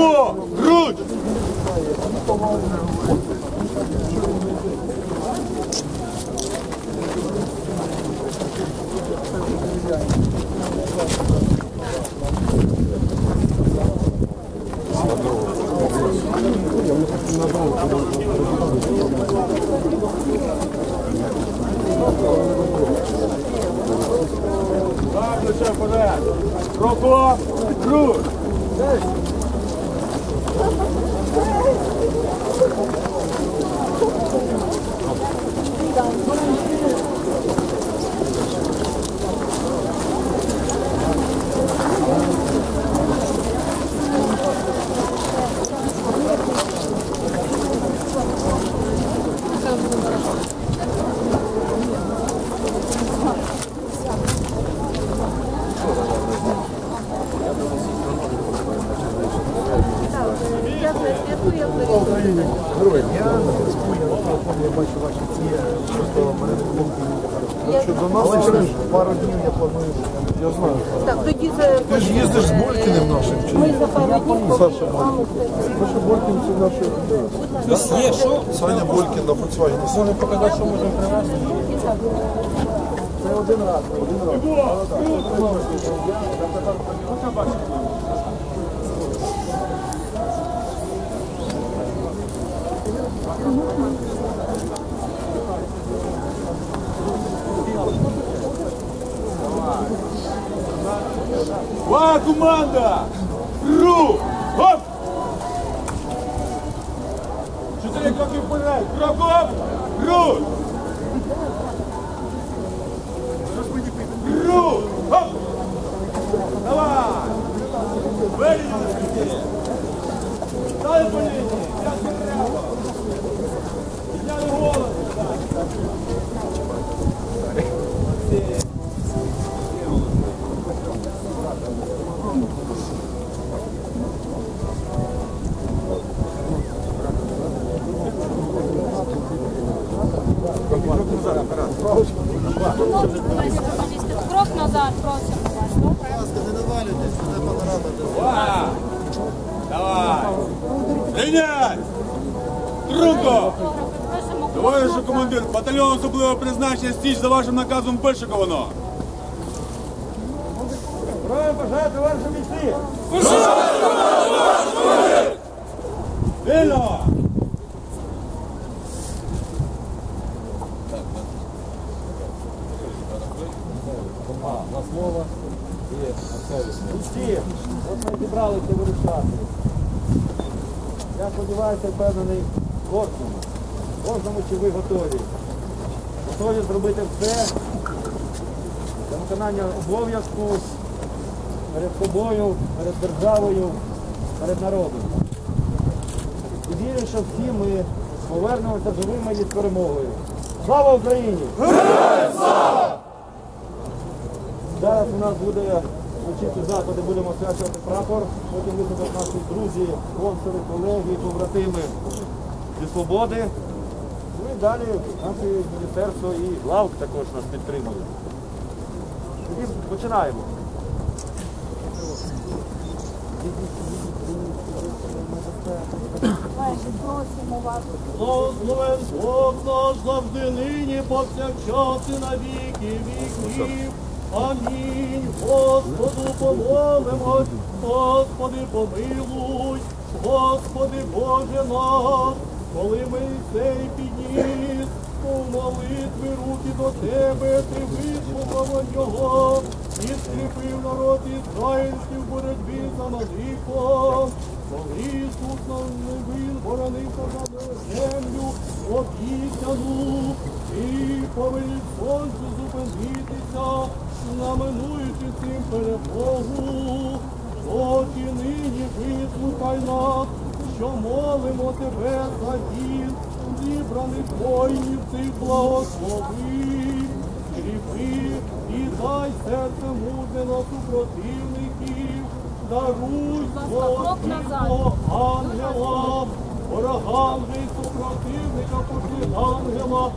Грудь! Так, лише вперед. Руку, грудь. Що до нас через пару днів я планую. Я знаю. Так, тоді це Ти ж їздиш з Болькіним нашим чи ми за пару днів Саша маму Саша Болькін це наш. Хтось є, що? Саня Болькін на Volkswagen. Можемо показати, що можемо привезти. Це один раз. Один раз. команда! Рух! Хоп! Чотири кроки вперед! Кроком! Рух! Рух! Хоп! Давай! Вирівняли! Далі по лінії! Як Прийнять! Трунко! Пишемо командир, батальйон особливого призначення стіч за вашим наказом вишиковано. Здоров'я бажаю, товариші бійці! Вільно! Всі, от ми зібралися. Я сподіваюся, впевнений кожному. Кожному, чи ви готові. Готові зробити все для виконання обов'язку перед собою, перед державою, перед народом. І вірю, що всі ми повернемося живими і з перемогою. Слава Україні! Зараз у нас буде вчити заходи, будемо свячувати прапор, потім виступять наші друзі, спонсори, колеги, побратими зі свободи. Ну і далі наше міністерство і лавк також нас підтримує. Тоді починаємо. Благословен Бог наш завжди нині, повсякчас і на віки віків. Амінь. Господу помолимось, Господи помилуй, Господи Боже наш, коли ми цей підніс, у молитви руки до Тебе, Ти вислухав його, і скріпив народ ізраїльський в боротьбі за молитвом. Коли Ісус нам не вин, боронився за землю, обіцяну, і повеліть сонцю зупинитися, знаменуючи цим перемогу. Хоч і нині вислухай нас, що молимо тебе за він, зібраних воїнів цих благослови. Кріпи і дай серце мужнено супротивників, даруй свого ангела, ворогам же й супротивника пошли ангела,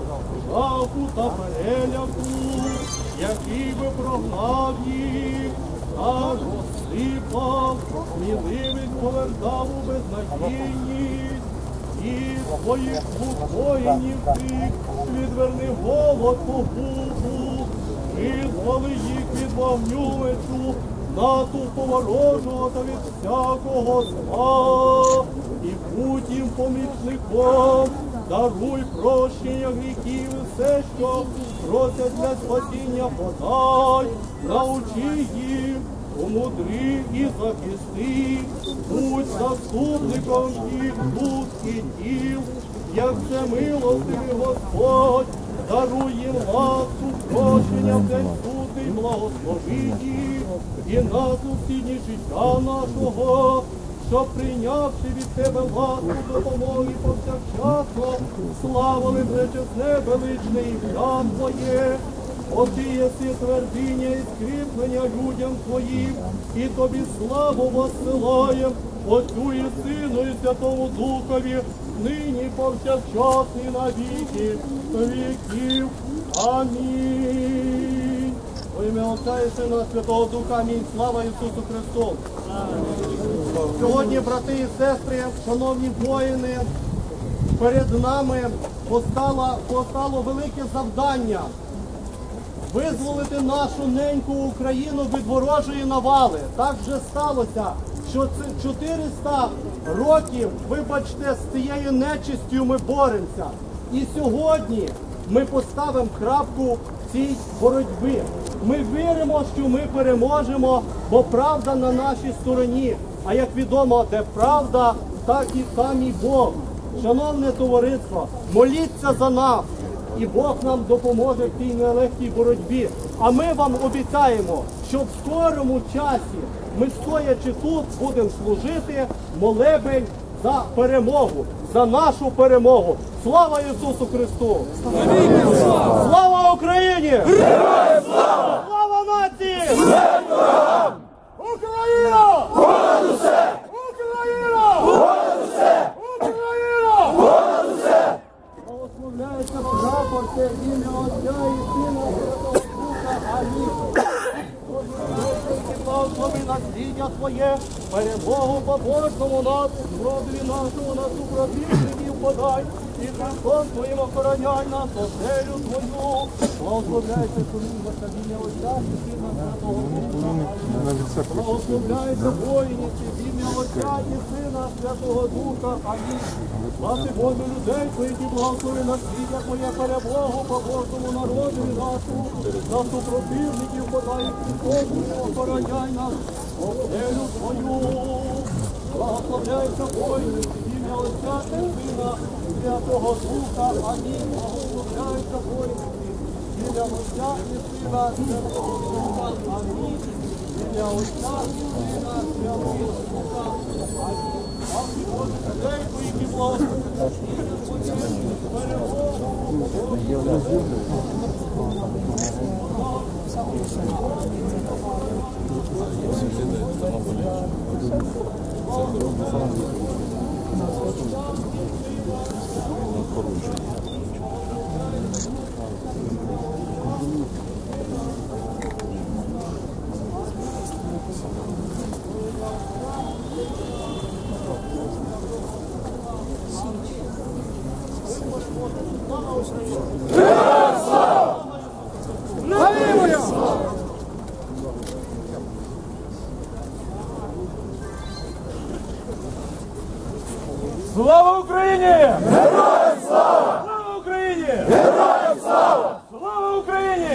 жаху та переляку, би прогнав їх, аж осипав, сміливість повертав у безнадійність, і своїх воїнів тих відверни голод по губу, визвали їх від вогню натовпу ворожого та від всякого зла, і будь їм помічником, даруй прощення гріхів все, що просять для спасіння подай, научи їм, умудри і захисти, будь заступником їх дух і тіл, як це милостивий Господь, даруй їм ласку, прощення в день суду і благослови їх, і нас у всі життя нашого, щоб прийнявши від тебе ласку допомоги повсякчасно, славили пречесне величне ім'я Твоє, Бо ти єси твердиня і скріплення людям твоїм, і тобі славу воссилаєм, Отцю і Сину, і Святому Духові, нині повсякчас і на віки віків. Амінь. Во ім'я Отця і Сина, Святого Духа, амінь. Слава Ісусу Христу. Сьогодні, брати і сестри, шановні воїни, перед нами постало, постало велике завдання визволити нашу неньку Україну від ворожої навали. Так вже сталося, що 400 років, вибачте, з цією нечистю ми боремося. І сьогодні ми поставимо крапку цій боротьбі. Ми віримо, що ми переможемо, бо правда на нашій стороні. А як відомо, де правда, так і там і Бог. Шановне товариство, моліться за нас і Бог нам допоможе в цій нелегкій боротьбі. А ми вам обіцяємо, що в скорому часі ми, стоячи тут, будемо служити молебень за перемогу, за нашу перемогу. Слава Ісусу Христу! Слава Україні! Слава нації! Україна! Понад усе! Україна! Понад усе! Україна! Благословляється прапор, це ім'я Отця і Сина Святого Духа. Амінь. Благослови насліддя своє, перемогу побожному нас, зробі нашому на супротивників подай, і Христом Твоїм охороняй нас, оселю Твою. Благословляйся, Суміма, та ім'я Отця і Сина Святого Духа. Благословляйся воїниці, в ім'я Отця і Сина Святого Духа. Амінь. Власне Боже людей, твоїх і благослови на світло Твоє перемогу по Божому народу і нашому, за супротивників подай Богу, охороняй нас, оселю Твою. Благословляйся воїниці, ім'я Отця і Сина Святого Духа. Амінь. Благословляйся воїниці, в ім'я Отця і Сина Святого Духа. Амінь. Ім'я Отця і Сина Святого Духа. Амінь. Славні Боже, людей твоїх і благословляй. Слава Україні! Героям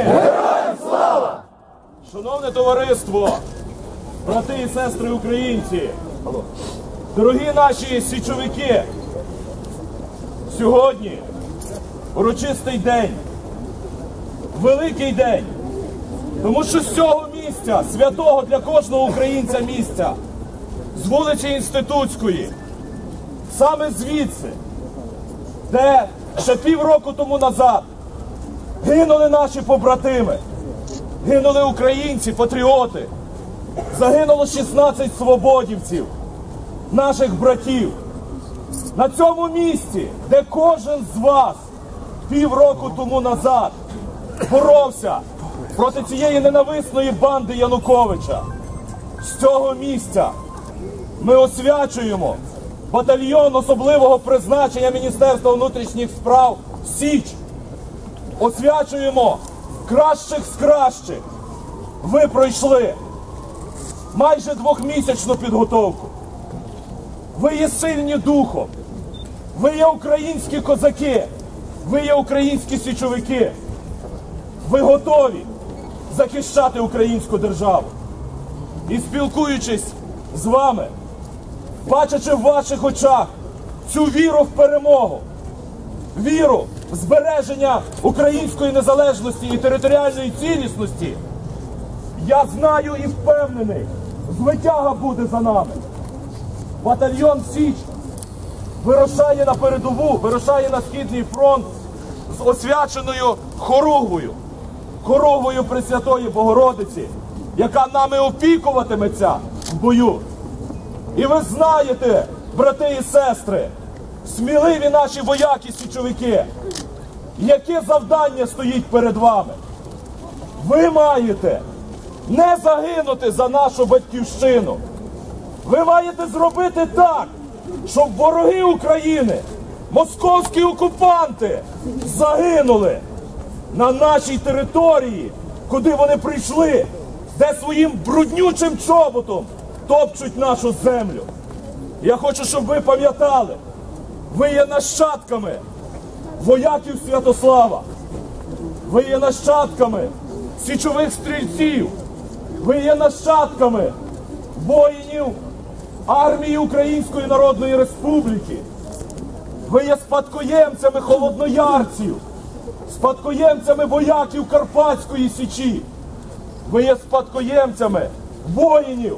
Героям слава! Шановне товариство, брати і сестри українці, дорогі наші січовики, сьогодні урочистий день, великий день, тому що з цього місця, святого для кожного українця місця, з вулиці Інститутської, саме звідси, де ще півроку тому назад гинули наші побратими, гинули українці, патріоти, загинуло 16 свободівців, наших братів. На цьому місці, де кожен з вас півроку тому назад боровся проти цієї ненависної банди Януковича, з цього місця ми освячуємо батальйон особливого призначення Міністерства внутрішніх справ Січ. Освячуємо кращих з кращих. Ви пройшли майже двохмісячну підготовку. Ви є сильні духом. Ви є українські козаки. Ви є українські січовики. Ви готові захищати українську державу. І спілкуючись з вами, бачачи в ваших очах цю віру в перемогу, віру збереження української незалежності і територіальної цілісності, я знаю і впевнений, звитяга буде за нами. Батальйон Січ вирушає на передову, вирушає на східний фронт з освяченою хоругвою, хоругвою Пресвятої Богородиці, яка нами опікуватиметься в бою. І ви знаєте, брати і сестри, сміливі наші вояки січовики, яке завдання стоїть перед вами. Ви маєте не загинути за нашу батьківщину. Ви маєте зробити так, щоб вороги України, московські окупанти загинули на нашій території, куди вони прийшли, де своїм бруднючим чоботом топчуть нашу землю. Я хочу, щоб ви пам'ятали, ви є нащадками вояків Святослава, ви є нащадками січових стрільців, ви є нащадками воїнів армії Української Народної Республіки. Ви є спадкоємцями холодноярців, спадкоємцями вояків Карпатської Січі. Ви є спадкоємцями воїнів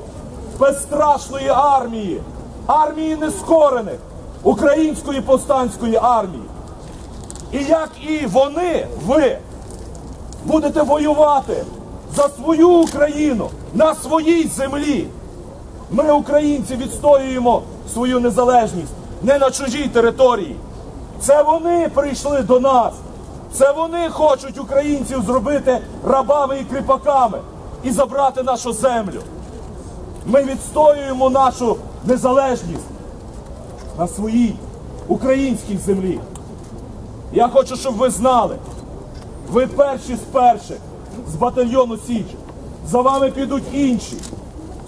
безстрашної армії, армії нескорених Української повстанської армії. І як і вони, ви будете воювати за свою Україну на своїй землі. Ми, українці, відстоюємо свою незалежність не на чужій території. Це вони прийшли до нас. Це вони хочуть українців зробити рабами і кріпаками і забрати нашу землю. Ми відстоюємо нашу незалежність на своїй українській землі. Я хочу, щоб ви знали, ви перші з перших з батальйону Січ. За вами підуть інші.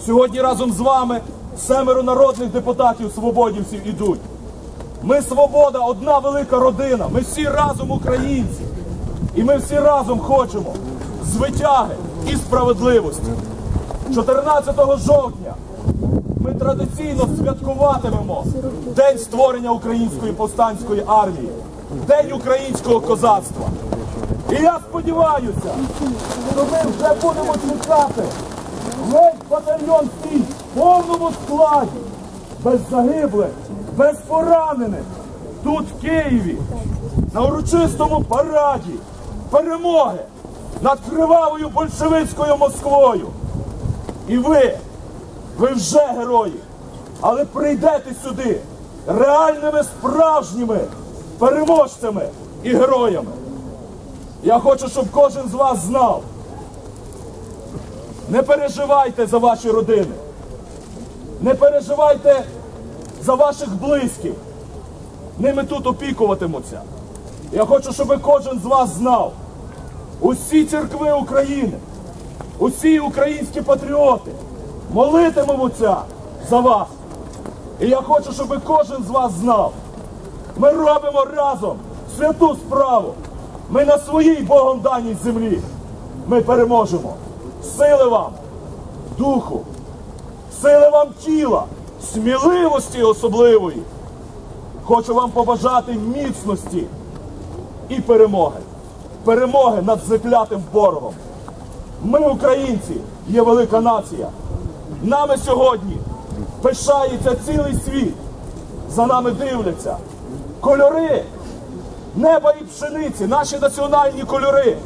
Сьогодні разом з вами семеро народних депутатів свободівців ідуть. Ми свобода, одна велика родина. Ми всі разом українці. І ми всі разом хочемо звитяги і справедливості. 14 жовтня ми традиційно святкуватимемо День створення Української повстанської армії, День українського козацтва. І я сподіваюся, що ми вже будемо чекати весь батальйон стій в повному складі, без загиблих, без поранених, тут в Києві, на урочистому параді перемоги над кривавою большевицькою Москвою. І ви, ви вже герої, але прийдете сюди реальними справжніми переможцями і героями. Я хочу, щоб кожен з вас знав. Не переживайте за ваші родини. Не переживайте за ваших близьких. Ними тут опікуватимуться. Я хочу, щоб кожен з вас знав. Усі церкви України, усі українські патріоти молитимемося за вас. І я хочу, щоб кожен з вас знав. Ми робимо разом святу справу. Ми на своїй Богом даній землі. Ми переможемо. Сили вам, духу, сили вам тіла, сміливості особливої. Хочу вам побажати міцності і перемоги. Перемоги над заклятим ворогом. Ми, українці, є велика нація. Нами сьогодні пишається цілий світ. За нами дивляться. Кольори неба і пшениці, наші національні кольори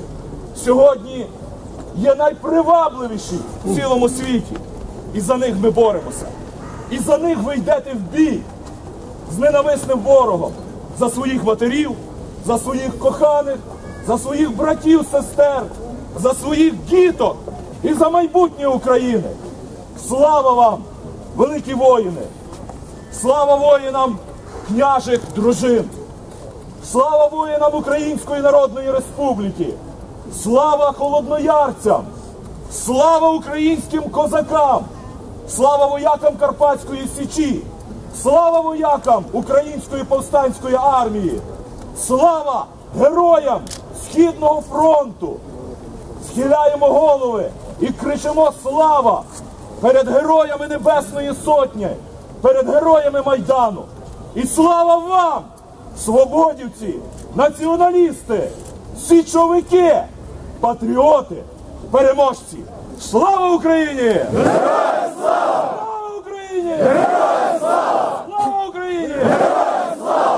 сьогодні є найпривабливіші в цілому світі. І за них ми боремося. І за них ви йдете в бій з ненависним ворогом за своїх матерів, за своїх коханих, за своїх братів, сестер, за своїх діток і за майбутнє України. Слава вам, великі воїни! Слава воїнам княжих дружин! Слава воїнам Української Народної Республіки! Слава холодноярцям! Слава українським козакам! Слава воякам Карпатської Січі! Слава воякам Української повстанської армії! Слава героям Східного фронту! Схиляємо голови і кричимо слава перед героями Небесної Сотні, перед героями Майдану. І слава вам, свободівці, націоналісти, січовики, патріоти, переможці! Слава Україні! Героям слава! Слава Україні! Героям слава! Слава Україні! Героям слава!